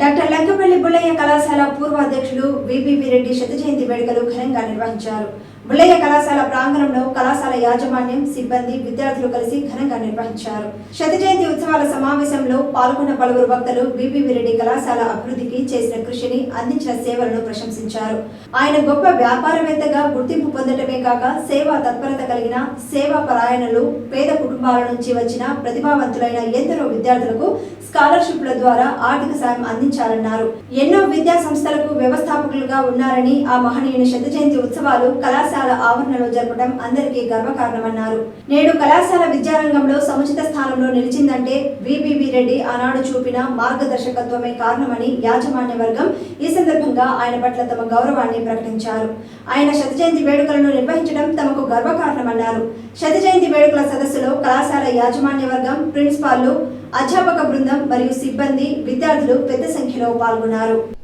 Doctor Lankapalli Bullayya కళాశాల పూర్వ అధ్యక్షులు విబిపి రెడ్డి శత జయంతి వేడుకలు ఘనంగా నిర్వహించారు. బుల్లయ్య కళాశాల ప్రాంగణంలో కళాశాల యాజమాన్యం సిబ్బంది విద్యార్థులు కలిసి ఘనంగా నిర్వహించారు. శత జయంతి ఉత్సవాల సమావేశంలో పాల్గొన్న పలువురు వక్తలు విబిపి రెడ్డి కళాశాల అభివృద్ధికి చేసిన కృషిని అందించిన సేవలను ప్రశంసించారు. ఆయన గొప్ప వ్యాపారవేత్తగా గుర్తింపు పొందటమే కాక సేవా తత్పరత కలిగిన సేవా పరాయణలు పేద కుటుంబాల నుంచి వచ్చిన ప్రతిభావంతులైన ఎందరో విద్యార్థులకు స్కాలర్షిప్ల ద్వారా ఆర్థిక సాయం అందించారన్నారు ఎన్నో విద్యా సంస్థలకు వ్యవస్థాపకులుగా ఉన్నారని ఆ మహనీయుని శత జయంతి ఉత్సవాలు కళాశాల ఆవరణలో జరపడం అందరికీ గర్వకారణమన్నారు. నేడు కళాశాల విద్యారంగంలో సముచిత స్థానంలో నిలిచిందంటే విబివి రెడ్డి ఆనాడు చూపిన మార్గదర్శకత్వమే కారణమని యాజమాన్య వర్గం ఈ సందర్భంగా ఆయన పట్ల తమ గౌరవాన్ని ప్రకటించారు. ఆయన శత జయంతి వేడుకలను నిర్వహించడం తమకు గర్వకారణమన్నారు. శత జయంతి వేడుకల సదస్సులో కళాశాల యాజమాన్య వర్గం ప్రిన్సిపాల్లు అధ్యాపక బృందం మరియు సిబ్బంది విద్యార్థులు పెద్ద సంఖ్యలో పాల్గొన్నారు.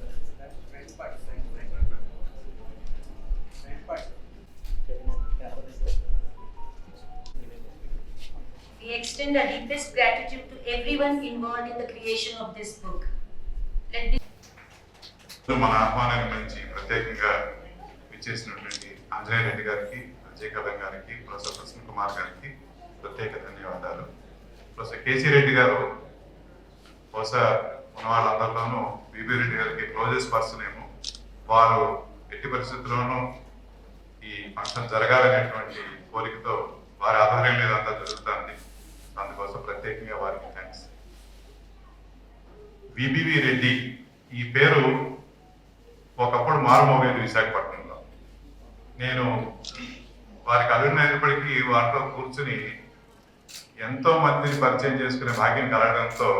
Extend our deepest gratitude to everyone involved in the creation of this book. Let this మన ఆహ్వానాన్ని మంచి ప్రత్యేకంగా విచ్చేసినటువంటి ఆంజనేయ రెడ్డి గారికి అజయ్ కదం గారికి ప్రొఫెసర్ ప్రసన్న కుమార్ గారికి ప్రత్యేక ధన్యవాదాలు. ప్రొఫెసర్ కేసీ రెడ్డి గారు బహుశా ఉన్న వాళ్ళందరిలోనూ బీబీ రెడ్డి గారికి క్లోజెస్ట్ పర్సన్ ఏమో. వారు ఎట్టి పరిస్థితుల్లోనూ ఈ ఫంక్షన్ జరగాలనేటువంటి కోరికతో వారి ఆధ్వర్యం మీద అంతా జరుగుతుంది ప్రత్యేకంగా వారికి థ్యాంక్స్ విబివి రెడ్డి ఈ పేరు ఒకప్పుడు మారుమోగేది విశాఖపట్నంలో. నేను వారికి అల్లుడినైనప్పటికీ వారితో కూర్చుని ఎంతో మందిని పరిచయం చేసుకునే భాగ్యం కలగడంతో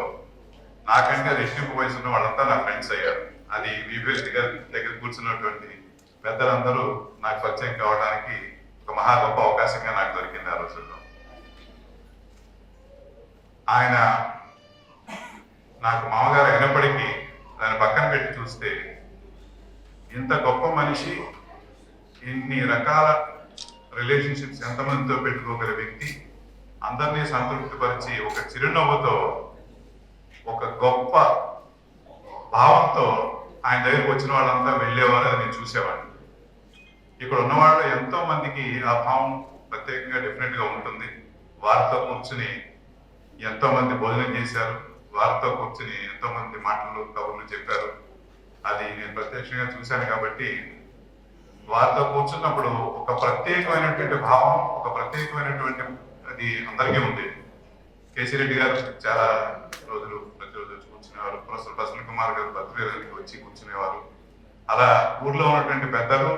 నాకంటే రెట్టింపు వయసు ఉన్న వాళ్ళంతా నా ఫ్రెండ్స్ అయ్యారు. అది విబి దగ్గర దగ్గర కూర్చున్నటువంటి పెద్దలందరూ నాకు పరిచయం కావడానికి ఒక మహా గొప్ప అవకాశంగా నాకు దొరికింది ఆ రోజుల్లో. ఆయన నాకు మామగారు అయినప్పటికీ దాన్ని పక్కన పెట్టి చూస్తే ఇంత గొప్ప మనిషి ఇన్ని రకాల రిలేషన్షిప్స్ ఎంతమందితో పెట్టుకోగల వ్యక్తి అందరినీ సంతృప్తిపరిచి ఒక చిరునవ్వుతో ఒక గొప్ప భావంతో ఆయన దగ్గరికి వచ్చిన వాళ్ళంతా వెళ్ళేవారు అది నేను చూసేవాడిని. ఇక్కడ ఉన్నవాళ్ళు ఎంతో మందికి ఆ భావం ప్రత్యేకంగా డిఫరెంట్గా ఉంటుంది. వారితో కూర్చుని ఎంతో మంది భోజనం చేశారు. వారితో కూర్చుని ఎంతో మంది మాటలు కబుర్లు చెప్పారు. అది నేను ప్రత్యక్షంగా చూశాను కాబట్టి వారితో కూర్చున్నప్పుడు ఒక ప్రత్యేకమైనటువంటి భావం ఒక ప్రత్యేకమైనటువంటి అది అందరికీ ఉంది. కేసీ రెడ్డి గారు చాలా రోజులు ప్రతిరోజు వచ్చి కూర్చునేవారు. ప్రొఫెసర్ ప్రసన్న కుమార్ గారు పత్రికలకి వచ్చి కూర్చునేవారు. అలా ఊర్లో ఉన్నటువంటి పెద్దలు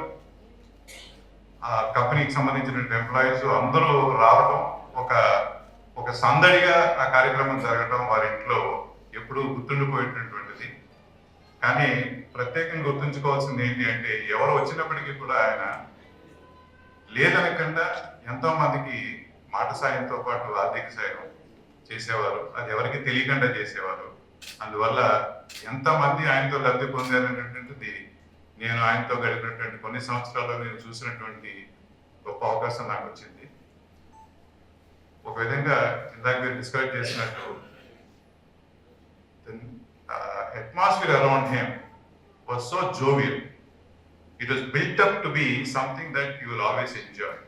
ఆ కంపెనీకి సంబంధించినటువంటి ఎంప్లాయీస్ అందరూ రావడం ఒక ఒక సందడిగా ఆ కార్యక్రమం జరగడం వారి ఇంట్లో ఎప్పుడూ గుర్తుండిపోయేటటువంటిది. కానీ ప్రత్యేకంగా గుర్తుంచుకోవాల్సింది ఏంటి అంటే ఎవరు వచ్చినప్పటికీ కూడా ఆయన లేదనకుండా ఎంతో మందికి మాట సాయంతో పాటు ఆర్థిక సాయం చేసేవారు. అది ఎవరికి తెలియకుండా చేసేవారు. అందువల్ల ఎంతమంది ఆయనతో లబ్ధి పొందారనేటువంటిది నేను ఆయనతో గడిపినటువంటి కొన్ని సంవత్సరాల్లో నేను చూసినటువంటి గొప్ప అవకాశం నాకు వచ్చింది. ఒక విధంగా ఇందాక మీరు డిస్క్రైబ్ చేసినట్టు atmosphere around him was so jovial it was built up to be something that you will always enjoy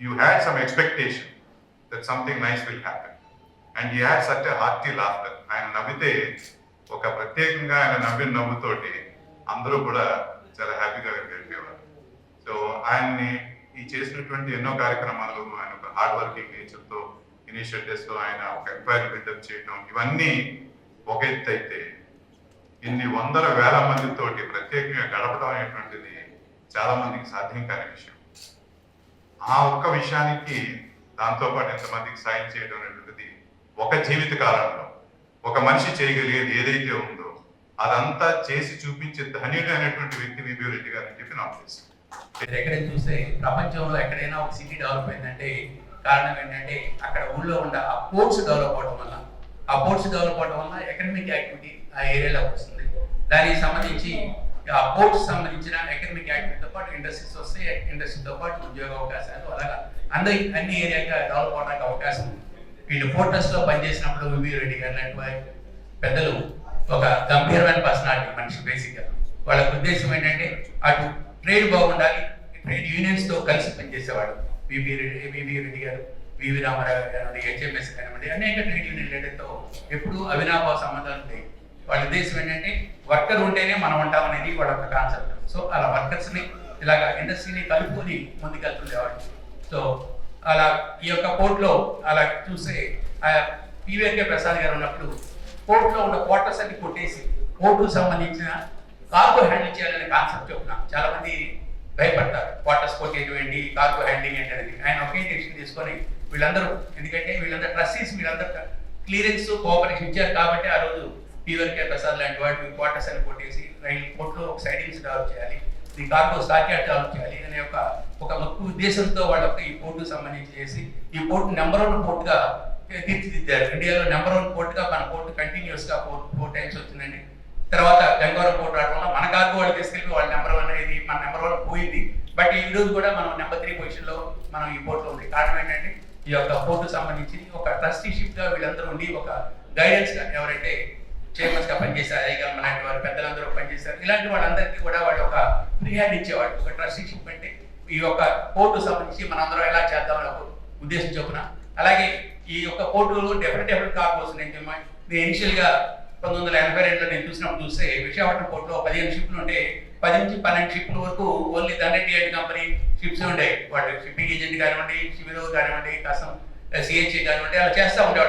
you had some expectation that something nice will happen and you had such hearty laughter ఆయన నవ్వితే ఒక ప్రత్యేకంగా ఆయన నవ్విన నవ్వుతోటి అందరూ కూడా చాలా హ్యాపీగా గడిపేవారు సో ఆయన్ని ఈ చేసినటువంటి ఎన్నో కార్యక్రమాలు ఆయన ఒక హార్డ్ వర్కింగ్ నేచర్తో ఇనిషియేటివ్స్తో ఆయన ఒక ఎంపైర్ బిల్డప్ చేయడం ఇవన్నీ ఒక ఎత్తు అయితే ఇన్ని వందల వేల మందితోటి ప్రత్యేకంగా గడపడం అనేటువంటిది చాలా మందికి సాధ్యం కాని విషయం. ఆ ఒక్క విషయానికి దాంతోపాటు ఎంతమందికి సాయం చేయడం అనేటువంటిది ఒక జీవిత కాలంలో ఒక మనిషి చేయగలిగేది ఏదైతే ఉందో అదంతా చేసి చూపించే ధన్యుడు అనేటువంటి వ్యక్తి విబి రెడ్డి గారు అని చెప్పి నా ఉద్దేశం ఎక్కడైనా చూస్తే ప్రపంచంలో ఎక్కడైనా ఒక సిటీ డెవలప్ అయిందంటే కారణం ఏంటంటే అక్కడ ఊళ్ళో ఉండే ఆ పోర్ట్స్ డెవలప్ అవడం వల్ల ఆ పోర్ట్స్ డెవలప్ అవడం వల్ల ఎకనమిక్ యాక్టివిటీ ఆ ఏరియాలో వస్తుంది. దానికి సంబంధించి ఆ పోర్ట్స్ సంబంధించిన ఎకనమిక్ యాక్టివిటీతో పాటు ఇండస్ట్రీస్ వస్తే ఇండస్ట్రీతో పాటు ఉద్యోగ అవకాశాలు అలాగా అందరి అన్ని ఏరియాగా డెవలప్ అవడానికి అవకాశం ఉంది. వీళ్ళు ఫోర్టస్లో పనిచేసినప్పుడు వివి రెడ్డి గారు లాంటి పెద్దలు ఒక గంభీరమైన పర్సనాలిటీ మనిషి బేసిక్గా. వాళ్ళ ఉద్దేశం ఏంటంటే అటు ట్రేడ్ బాగుండాలి ట్రేడ్ యూనియన్స్తో కలిసి పనిచేసేవాడు బీబీ రెడ్డి బీబీ రెడ్డి గారు వివి రామారావు కానివ్వండి హెచ్ఎంఎస్ కానివ్వండి అనేక ట్రేడ్ యూనియన్ లీడర్తో ఎప్పుడూ అవినాభావ సంబంధాలు ఉంటాయి. వాళ్ళ ఉద్దేశం ఏంటంటే వర్కర్ ఉంటేనే మనం ఉంటాం అనేది వాళ్ళ ఒక కాన్సెప్ట్ సో అలా వర్కర్స్ని ఇలాగ ఇండస్ట్రీని కలుపుకొని ముందుకెళ్తుండేవాళ్ళు. సో అలా ఈ యొక్క పోర్ట్లో అలా చూస్తే పివిఆర్కే ప్రసాద్ గారు ఉన్నప్పుడు పోర్ట్లో ఉన్న క్వార్టర్స్ అన్ని కొట్టేసి పోర్టుకు సంబంధించిన కార్గో హ్యాండిల్ చేయాలనే కాన్సెప్ట్ చెప్తున్నా చాలా మంది భయపడతారు. క్వార్టర్స్ స్పోర్ట్ ఏంటి కార్గో హ్యాండింగ్ ఏంటి అనేది. ఆయన ఒకే తీసుకొని వీళ్ళందరూ ఎందుకంటే వీళ్ళందరూ ట్రస్టీస్ వీళ్ళందరూ క్లియరెన్స్ కోఆపరేషన్ ఇచ్చారు కాబట్టి ఆ రోజు పీవర్కే ప్రసాద్ లాంటి వాటి క్వార్టర్స్ అని కొట్టేసి రైలు పోర్ట్లో ఒక సైడింగ్స్ డెవలప్ చేయాలి ఈ కార్గో సాకెట్ డెవలప్ చేయాలి అనే ఒక ఒక ముఖ్య ఉద్దేశంతో వాళ్ళ ఈ పోర్టు సంబంధించి చేసి ఈ పోర్టు నెంబర్ వన్ పోర్టుగా తీర్చిదిద్దారు. ఇండియాలో నెంబర్ వన్ పోర్టుగా మన పోర్టు కంటిన్యూస్గా ఫోర్ ఫోర్ టైమ్స్ వచ్చిందండి. తర్వాత గంగవరం పోటీ రావడం వల్ల మన కార్గో వాళ్ళు తీసుకెళ్ళి వాళ్ళ నెంబర్ వన్ అనేది మన నెంబర్ వన్ పోయింది. బట్ ఈ రోజు కూడా మనం నెంబర్ త్రీ పొజిషన్లో మనం ఈ పోర్ట్లో ఉంది. కారణం ఏంటంటే ఈ యొక్క పోర్టు సంబంధించి ఒక ట్రస్టీషిప్గా వీళ్ళందరూ ఉండి ఒక గైడెన్స్గా ఎవరైతే చైర్మన్స్గా పనిచేశారు అయ్యగారు లాంటి వారు పెద్దలందరూ పనిచేశారు ఇలాంటి వాళ్ళందరికీ కూడా వాళ్ళు ఒక ఫ్రీ హ్యాండ్ ఇచ్చేవాడు ఒక ట్రస్టీషిప్ అంటే ఈ యొక్క పోర్టు సంబంధించి మనందరం ఎలా చేద్దామని ఒక ఉద్దేశం చొప్పున. అలాగే ఈ యొక్క పోర్టులో డిఫరెంట్ డెఫినెట్ కార్గోస్ నేను ఇనిషియల్గా పంతొమ్మిది వందల ఎనభై రెండులో నేను చూసినప్పుడు చూస్తే విశాఖపట్నం పోర్టులో పదిహేను షిప్లు ఉంటే పది నుంచి పన్నెండు షిప్ల వరకు ఓన్లీ దండెట్టి ఐటీ కంపెనీ షిప్స్ ఉండేవి వాళ్ళు షిప్పింగ్ ఏజెంట్ కానివ్వండి షివిరో కానివ్వండి కాసం సిహెచ్ఏ కానివ్వండి అలా చేస్తూ ఉండేవాడు